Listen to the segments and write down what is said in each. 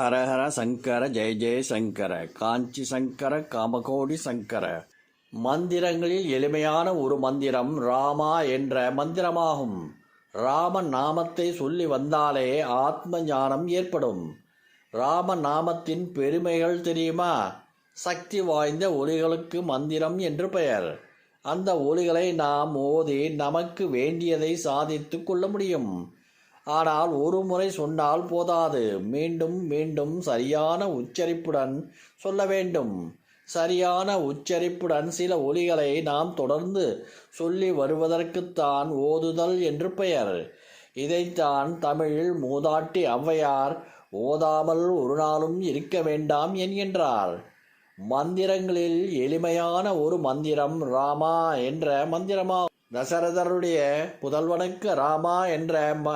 ஹரஹர சங்கர ஜெய ஜெய சங்கர காஞ்சி சங்கர காமகோடி சங்கர. மந்திரங்களில் எளிமையான ஒரு மந்திரம் ராமா என்ற மந்திரமாகும். ராம நாமத்தை சொல்லி வந்தாலே ஆத்ம ஞானம் ஏற்படும். ராம நாமத்தின் பெருமைகள் தெரியுமா? சக்தி வாய்ந்த ஒலிகளுக்கு மந்திரம் என்று பெயர். அந்த ஒலிகளை நாம் ஓதி நமக்கு வேண்டியதை சாதித்து கொள்ள முடியும். ஆனால் ஒரு முறை சொன்னால் போதாது. மீண்டும் மீண்டும் சரியான உச்சரிப்புடன் சொல்ல வேண்டும். சரியான உச்சரிப்புடன் சில ஒலிகளை நாம் தொடர்ந்து சொல்லி வருவதற்குத்தான் ஓதுதல் என்று பெயர். இதைத்தான் தமிழில் மூதாட்டி ஔவையார் ஓதாமல் ஒரு நாளும் இருக்க வேண்டாம் என்கின்றார் மந்திரங்களில் எளிமையான ஒரு மந்திரம் ராமா என்ற மந்திரமா தசரதருடைய புதல்வனுக்கு ராமா என்ற ம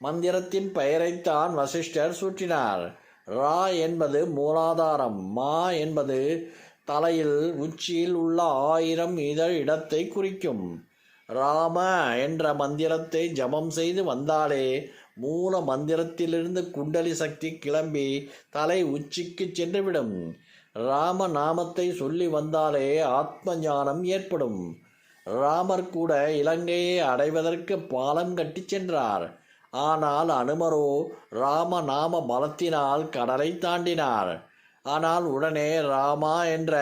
மந்திரத்தின் பெயரைத்தான் வசிஷ்டர் சூட்டினார் ரா என்பது மூலாதாரம் மா என்பது தலையில் உச்சியில் உள்ள ஆயிரம் இதழ் இடத்தை குறிக்கும். ராம என்ற மந்திரத்தை ஜபம் செய்து வந்தாலே மூல மந்திரத்திலிருந்து குண்டலி சக்தி கிளம்பி தலை உச்சிக்கு சென்றுவிடும். ராம நாமத்தை சொல்லி வந்தாலே ஆத்ம ஞானம் ஏற்படும். ராமர் கூட இலங்கையை அடைவதற்கு பாலம் கட்டி சென்றார். ஆனால் அனுமரோ ராம நாம கடலை தாண்டினார். ஆனால் உடனே ராமா என்ற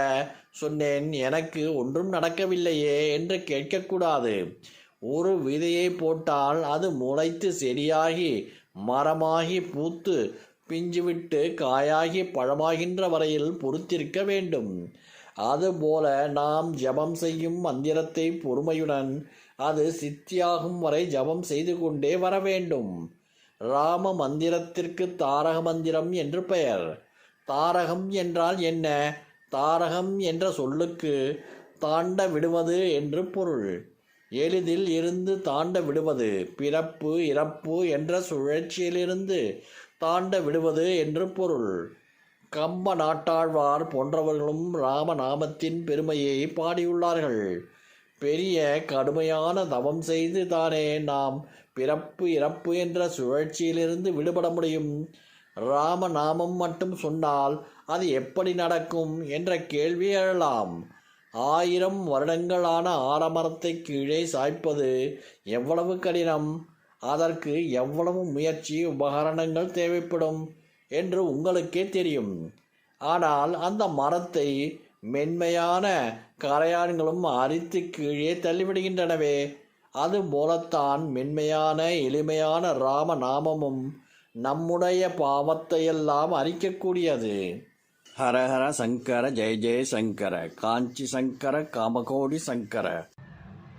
சொன்னேன் எனக்கு ஒன்றும் நடக்கவில்லையே என்று கேட்கக்கூடாது. ஒரு விதையை போட்டால் அது முளைத்து செடியாகி மரமாகி பூத்து பிஞ்சுவிட்டு காயாகி பழமாகின்ற வரையில் பொறுத்திருக்க வேண்டும். அதுபோல நாம் ஜபம் செய்யும் மந்திரத்தை பொறுமையுடன் அது சித்தியாகும் வரை ஜபம் செய்து கொண்டே வர வேண்டும். ராம மந்திரத்திற்கு தாரக மந்திரம் என்று பெயர். தாரகம் என்றால் என்ன? தாரகம் என்ற சொல்லுக்கு தாண்ட விடுவது என்று பொருள். எளிதில் இருந்து தாண்ட விடுவது பிறப்பு இறப்பு என்ற சுழற்சியிலிருந்து தாண்ட விடுவது என்று பொருள். கம்ப நாட்டாழ்வார் போன்றவர்களும் ராமநாமத்தின் பெருமையை பாடியுள்ளார்கள். பெரிய கடுமையான தவம் செய்து தானே நாம் பிறப்பு இறப்பு என்ற சுழற்சியிலிருந்து விடுபட முடியும்? ராமநாமம் மட்டும் சொன்னால் அது எப்படி நடக்கும் என்ற கேள்வி எழலாம். ஆயிரம் வருடங்களான ஆரமரத்தை கீழே சாய்ப்பது எவ்வளவு கடினம்? அதற்கு எவ்வளவு முயற்சி உபகரணங்கள் தேவைப்படும்? என்று உங்களுக்கே தெரியும். ஆனால் அந்த மரத்தை மென்மையான கரையான்களும் அரித்து கீழே தள்ளிவிடுகின்றனவே. அது போலத்தான் மென்மையான எளிமையான ராம நாமமும் நம்முடைய பாவத்தையெல்லாம் அரிக்கக்கூடியது. ஹரஹர சங்கர ஜெய ஜெய சங்கர காஞ்சி சங்கர காமகோடி சங்கர.